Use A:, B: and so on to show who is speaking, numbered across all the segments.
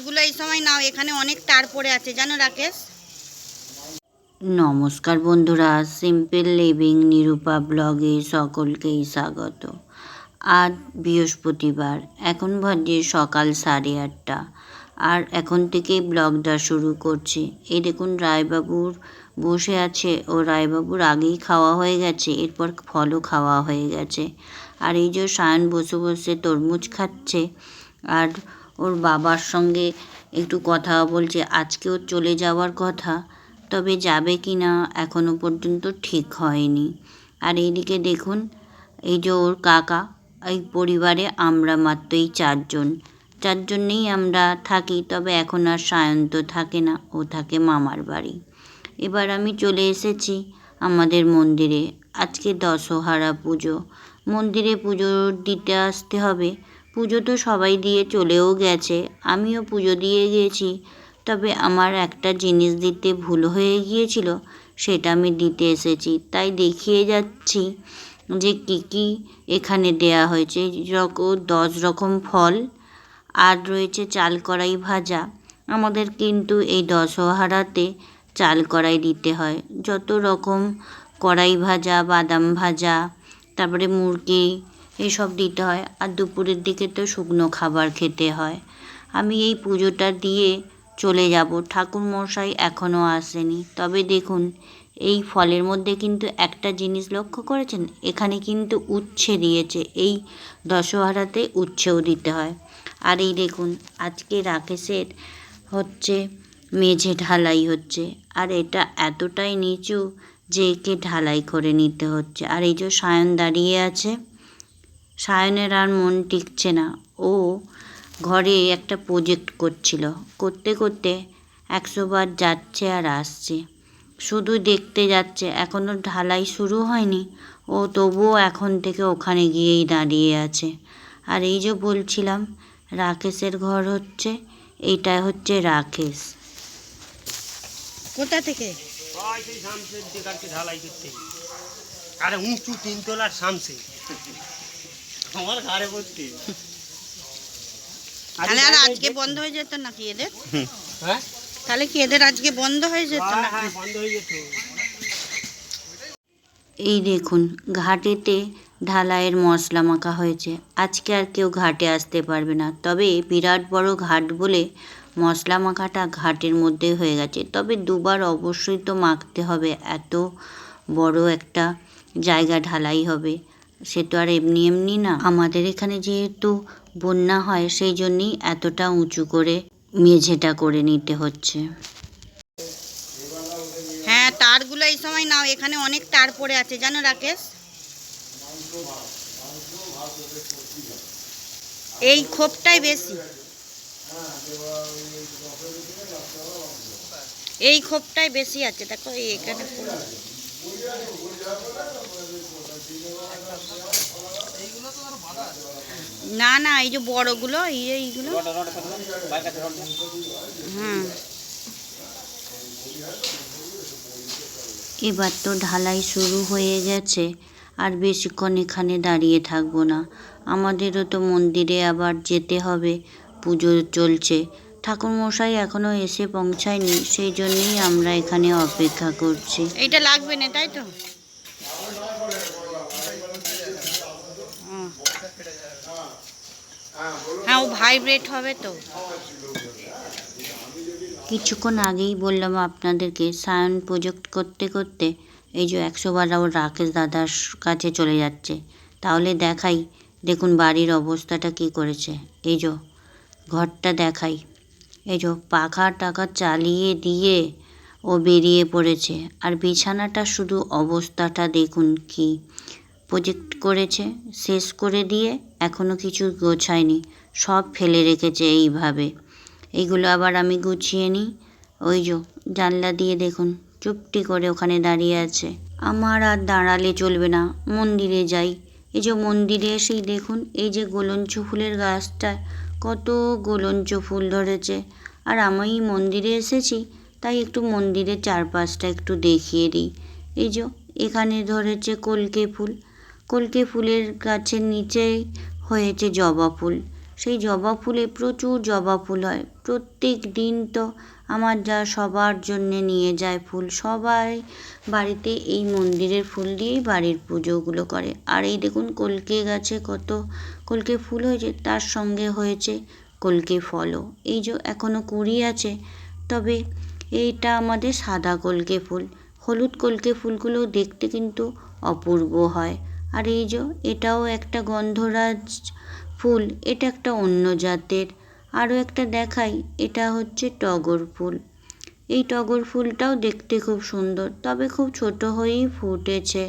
A: তারগুলো এই সময় নাও, এখানে অনেক তার পড়ে আছে। জানো রাকেশ?
B: নমস্কার বন্ধুরা, সিম্পল লিভিং নিরূপা ব্লগে সকলকেই স্বাগত। আজ বৃহস্পতিবার, এখন বাজে সকাল সাড়ে আটটা। আর এখন থেকেই ব্লগটা শুরু করছি। এই দেখুন রায়বাবুর বসে আছে। ও রায়বাবুর আগেই খাওয়া হয়ে গেছে, এরপর ফলও খাওয়া হয়ে গেছে। আর এই যে সায়ন বসে বসে তরমুজ খাচ্ছে, আর ওর বাবার সঙ্গে একটু কথা বলছে, আজকেও চলে যাওয়ার কথা, তবে যাবে কি না এখনও পর্যন্ত ঠিক হয়নি। আর এইদিকে দেখুন, এই যে ওর কাকা, এই পরিবারে আমরা মাত্রই চারজন। চারজনেই আমরা থাকি, তবে এখন আর সায়ন্ত থাকে না, ও থাকে মামার বাড়ি। এবার আমি চলে এসেছি আমাদের মন্দিরে। আজকে দশহারা পুজো। মন্দিরে পুজো দিতে আসতে হবে। পুজো তো সবাই দিয়ে চলেও গেছে, আমিও পুজো দিয়ে গেছি। তবে আমার একটা জিনিস দিতে ভুল হয়ে গিয়েছিল, সেটা আমি দিতে এসেছি, তাই দেখিয়ে যাচ্ছি যে কী কী এখানে দেয়া হয়েছে, রকম দশ রকম ফল, আর রয়েছে চাল কড়াই ভাজা। আমাদের কিন্তু এই দশহারাতে চাল কড়াই দিতে হয়, যত রকম কড়াই ভাজা, বাদাম ভাজা, তারপরে মুরগি এসব দিতে হয়। আর দুপুরের দিকে তো শুকনো খাবার খেতে হয়। আমি এই পুজোটা দিয়ে চলে যাব। ঠাকুর মশাই এখনও আসেনি। তবে দেখুন, এই ফলের মধ্যে কিন্তু একটা জিনিস লক্ষ্য করেছেন? এখানে কিন্তু উচ্ছে দিয়েছে। এই দশহারাতে উচ্ছেও দিতে হয়। আর এই দেখুন, আজকে রাকেশের হচ্ছে মেঝে ঢালাই হচ্ছে। আর এটা এতটাই নিচু যে একে ঢালাই করে নিতে হচ্ছে। আর এই যে সায়ন দাঁড়িয়ে আছে সায়নের আর মন টিকছে না। ও ঘরে একটা প্রজেক্ট করছিল। করতে করতে একশো বার যাচ্ছে আর আসছে। শুধু দেখতে যাচ্ছে। এখনও ঢালাই শুরু হয়নি। ও তবুও এখন থেকে ওখানে গিয়েই দাঁড়িয়ে আছে। আর এই যে বলছিলাম রাকেশের ঘর হচ্ছে এইটা হচ্ছে রাকেশ।
A: কোথা থেকে?
C: ওই সেই শামসের দিকারকে ঢালাই করতে। আরে উঁচু তিনতলার শামসে। আমার ঘাড়ে ভর্তি
A: তাহলে আর আজকে বন্ধ হয়ে যেত নাকি এদের?
C: হ্যাঁ?
A: তাহলে কি এদের আজকে বন্ধ হয়ে যেত
C: হ্যাঁ,
A: নাকি?
C: হ্যাঁ, বন্ধ হয়ে যেত।
B: এই দেখুন ঘাটেতে ঢালাইয়ের মশলা মাখা হয়েছে। আজকে আর কেউ ঘাটে আসতে পারবে না। তবে বিরাট বড় ঘাট বলে মশলা মাখাটা ঘাটের মধ্যে হয়ে গেছে। তবে দুবার অবশ্যই তো মাখতে হবে। এত বড় একটা জায়গা ঢালাই হবে। সে তো আর এমনি এমনি না। আমাদের এখানে যেহেতু বন্যা হয়, সেই জন্যই এতটা উঁচু করে মেঝেটা করে নিতে হচ্ছে।
A: হ্যাঁ তারগুলো এই সময় নাও, এখানে অনেক তার পড়ে আছে। জানো রাকেশ? এই ক্ষোভটাই বেশি। এই ক্ষোভটাই বেশি আছে। দেখো এখানে। না না, এই যে বড়গুলো, এই যে এইগুলো।
B: এবার তো ঢালাই শুরু হয়ে গেছে, আর বেশিক্ষণ এখানে দাঁড়িয়ে থাকব না। আমাদেরও তো মন্দিরে আবার যেতে হবে, পুজো চলছে। ঠাকুরমশাই এখনও এসে পৌঁছায়নি, সেই জন্যেই আমরা এখানে অপেক্ষা করছি।
A: এটা লাগবে না, তাই তো? হ্যাঁ ও ভাইব্রেট হবে তো।
B: কিছুক্ষণ আগেই বললাম আপনাদেরকে, সায়ন প্রজেক্ট করতে করতে এই যে একশো ওর রাকেশ দাদার কাছে চলে যাচ্ছে। তাহলে দেখাই, দেখুন বাড়ির অবস্থাটা কি করেছে। এই যে ঘরটা দেখাই, এই যে পাখা টাকা চালিয়ে দিয়ে ও বেরিয়ে পড়েছে। আর বিছানাটা শুধু অবস্থাটা দেখুন কি প্রজেক্ট করেছে। শেষ করে দিয়ে এখনও কিছু গোছায়নি, সব ফেলে রেখেছে এইভাবে। এইগুলো আবার আমি গুছিয়ে নিই। ওই যে, জানলা দিয়ে দেখুন, চুপটি করে ওখানে দাঁড়িয়ে আছে। আমার আর দাঁড়ালে চলবে না, মন্দিরে যাই। এই যে মন্দিরে এসেই দেখুন, এই যে গোলঞ্চ ফুলের গাছটা, কত গোলঞ্চ ফুল ধরেছে। আর আমি মন্দিরে এসেছি, তাই একটু মন্দিরের চারপাশটা একটু দেখিয়ে দিই। এই যে, এখানে ধরেছে কলকে ফুল কলকে ফুলের গাছের নিচেই হয়েছে জবা ফুল। সেই জবা ফুলে প্রচুর জবা ফুল হয়। প্রত্যেক দিন তো আমার যা সবার জন্যে নিয়ে যায় ফুল। সবাই বাড়িতে এই মন্দিরের ফুল দিয়েই বাড়ির পুজোগুলো করে। আর এই দেখুন কলকে গাছে কত কলকে ফুল হয়েছে, তার সঙ্গে হয়েছে কলকে ফলও। এই যে এখনও কুড়ি আছে, তবে এইটা আমাদের সাদা কলকে ফুল। হলুদ কলকে ফুলগুলো দেখতে কিন্তু অপূর্ব হয়। আর এই যে এটাও একটা গন্ধরাজ ফুল, এটা একটা অন্য জাতের। আরও একটা দেখাই, এটা হচ্ছে টগর ফুল। এই টগর ফুলটাও দেখতে খুব সুন্দর, তবে খুব ছোট হয়েই ফুটেছে।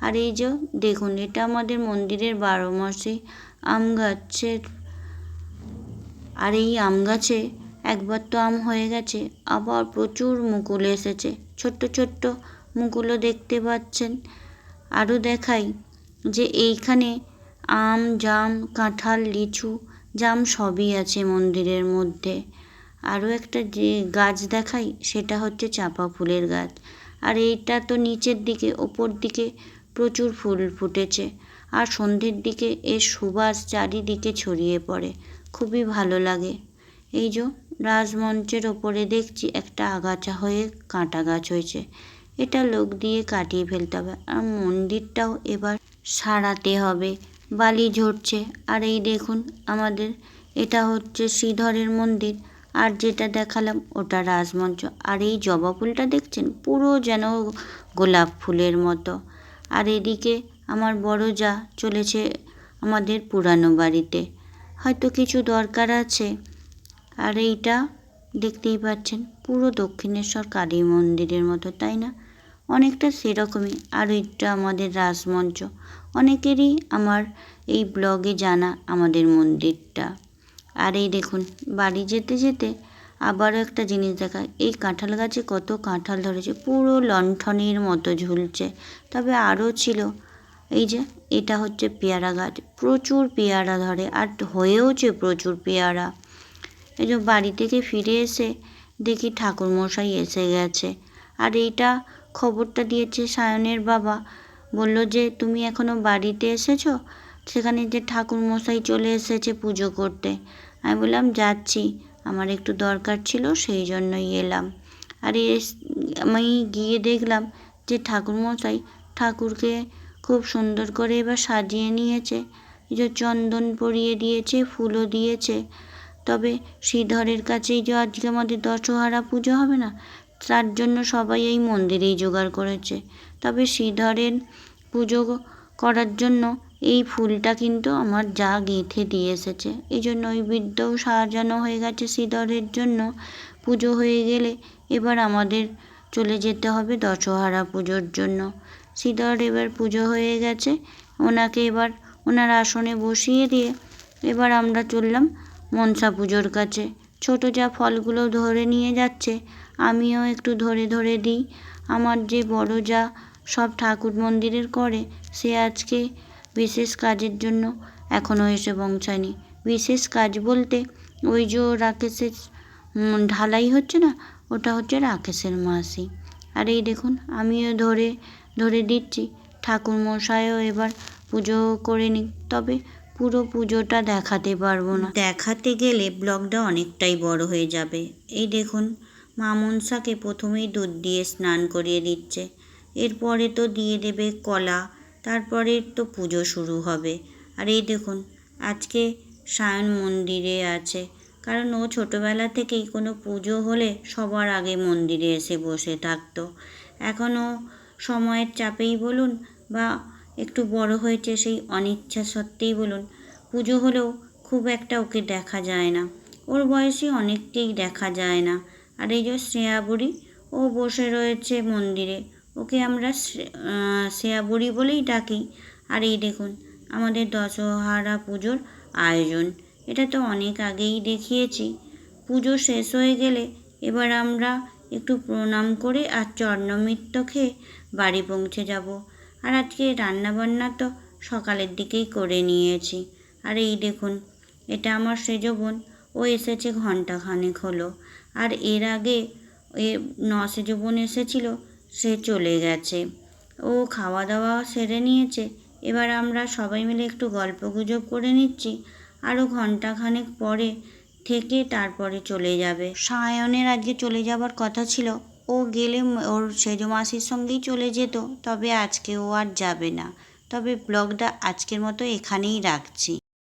B: আর এই যে দেখুন, এটা আমাদের মন্দিরের বারো মাসে আম গাছের আর এই আম গাছে একবার তো আম হয়ে গেছে, আবার প্রচুর মুকুল এসেছে। ছোট্ট ছোট্ট মুকুলও দেখতে পাচ্ছেন। আরও দেখাই যে এইখানে আম, জাম, কাঁঠাল, লিচু, জাম সবই আছে মন্দিরের মধ্যে। আরও একটা যে গাছ দেখাই, সেটা হচ্ছে চাঁপা ফুলের গাছ। আর এইটা তো নিচের দিকে, ওপর দিকে প্রচুর ফুল ফুটেছে। আর সন্ধ্যের দিকে এর সুবাস চারিদিকে ছড়িয়ে পড়ে। খুবই ভালো লাগে। এই যে রাজমঞ্চের ওপরে দেখছি, একটা আগাছা হয়ে কাঁটা গাছ হয়েছে। এটা লোক দিয়ে কাটিয়ে ফেলতে হবে। আর মন্দিরটাও এবার সারাতে হবে। বালি ঝরছে। আর এই দেখুন, আমাদের এটা হচ্ছে শ্রীধরের মন্দির। আর যেটা দেখালাম, ওটা রাজমঞ্চ। আর এই জবা ফুলটা দেখছেন? পুরো যেন গোলাপ ফুলের মতো। আর এদিকে আমার বড় যা চলেছে আমাদের পুরানো বাড়িতে। হয়তো কিছু দরকার আছে। আর এইটা দেখতেই পাচ্ছেন, পুরো দক্ষিণেশ্বর কালী মন্দিরের মতো, তাই না? অনেকটা সেরকমই। আর এটা আমাদের রাসমঞ্চ অনেকেরই আমার এই ব্লগে জানা আমাদের মন্দিরটা। আর এই দেখুন, বাড়ি যেতে যেতে আবারও একটা জিনিস দেখা। এই কাঁঠাল গাছে কত কাঁঠাল ধরেছে, পুরো লণ্ঠনের মতো ঝুলছে। তবে আরও ছিল, এই যে এটা হচ্ছে পেয়ারা গাছ। প্রচুর পেয়ারা ধরে, আর হয়েওছে প্রচুর পেয়ারা। এই যে বাড়ি থেকে ফিরে এসে দেখি ঠাকুরমশাই এসে গেছে। আর এইটা খবরটা দিয়েছে সায়নের বাবা। বলল যে, তুমি এখনও বাড়িতে এসেছ? সেখানে যে ঠাকুরমশাই চলে এসেছে পুজো করতে। আমি বললাম, যাচ্ছি। আমার একটু দরকার ছিল, সেই জন্যই এলাম। আর এস, আমি গিয়ে দেখলাম যে ঠাকুরমশাই ঠাকুরকে খুব সুন্দর করে এবার সাজিয়ে নিয়েছে। যে চন্দন পরিয়ে দিয়েছে, ফুলও দিয়েছে। তবে শ্রীধরের কাছেই যে আজকে আমাদের দশহারা পুজো হবে না তার জন্য সবাই এই মন্দিরেই জোগাড় করেছে। তবে শ্রীধরের পুজো করার জন্য এই ফুলটা কিন্তু আমার যা গেঁথে দিয়ে এসেছে। এই জন্য ওই বৃদ্ধও সাজানো হয়ে গেছে শ্রীধরের জন্য। পুজো হয়ে গেলে এবার আমাদের চলে যেতে হবে দশহারা পুজোর জন্য। শ্রীধর এবার পুজো হয়ে গেছে। ওনাকে এবার ওনার আসনে বসিয়ে দিয়ে এবার আমরা চললাম মনসা পুজোর কাছে। ছোটো যা ফলগুলো ধরে নিয়ে যাচ্ছে, আমিও একটু ধরে ধরে দিই। আমার যে বড় যা সব ঠাকুর মন্দিরের করে, সে আজকে বিশেষ কাজের জন্য এখনও এসে পৌঁছায়নি। বিশেষ কাজ বলতে ওই যে রাকেশের ঢালাই হচ্ছে না, ওটা হচ্ছে রাকেশের মাসি। আর এই দেখুন, আমিও ধরে ধরে দিচ্ছি। ঠাকুর মশাইও এবার পুজো করে নিক। তবে পুরো পুজোটা দেখাতে পারব না। দেখাতে গেলে ব্লগটা অনেকটাই বড় হয়ে যাবে। এই দেখুন, মা মনসাকে প্রথমেই দুধ দিয়ে স্নান করিয়ে দিচ্ছে। এরপরে তো দিয়ে দেবে কলা, তারপরে তো পুজো শুরু হবে। আর এই দেখুন, আজকে সায়ন মন্দিরে আছে। কারণ ও ছোটোবেলা থেকেই কোনো পুজো হলে সবার আগে মন্দিরে এসে বসে থাকতো। এখনও সময়ের চাপেই বলুন বা একটু বড় হয়েছে সেই অনিচ্ছা সত্ত্বেই বলুন, পুজো হলেও খুব একটা ওকে দেখা যায় না। ওর বয়সে অনেককেই দেখা যায় না। আর এই যে শ্রেয়া বুড়ি, ও বসে রয়েছে মন্দিরে। ওকে আমরা শ্রেয়া বুড়ি বলেই ডাকি। আর এই দেখুন, আমাদের দশহারা পুজোর আয়োজন। এটা তো অনেক আগেই দেখিয়েছি। পুজো শেষ হয়ে গেলে এবার আমরা একটু প্রণাম করে আর চর্ণমিত্র খেয়ে বাড়ি পৌঁছে যাব। আর আজকে রান্নাবান্না তো সকালের দিকেই করে নিয়েছি। আর এই দেখুন, এটা আমার সেজ বোন, ও এসেছে ঘণ্টা খানেক হলো। আর এর আগে এ ন সেজ বোন এসেছিল, সে চলে গেছে। ও খাওয়া দাওয়া সেরে নিয়েছে, এবার আমরা সবাই মিলে একটু গল্প গুজব করে নিচ্ছি আরও ঘন্টাখানেক পরে থেকে তারপরে চলে যাবে। সায়নের আজকে চলে যাবার কথা ছিল ও গেলে ওর সেজো মাসির সঙ্গেই চলে যেত। তবে আজকে ও আর যাবে না। তবে ব্লগটা আজকের মতো এখানেই রাখছি।